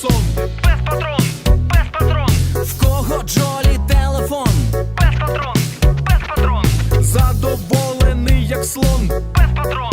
сон. Без патрон, без патрон. В кого Джолі телефон? Без патрон, без патрон. Задоволений, як слон. Без патрон.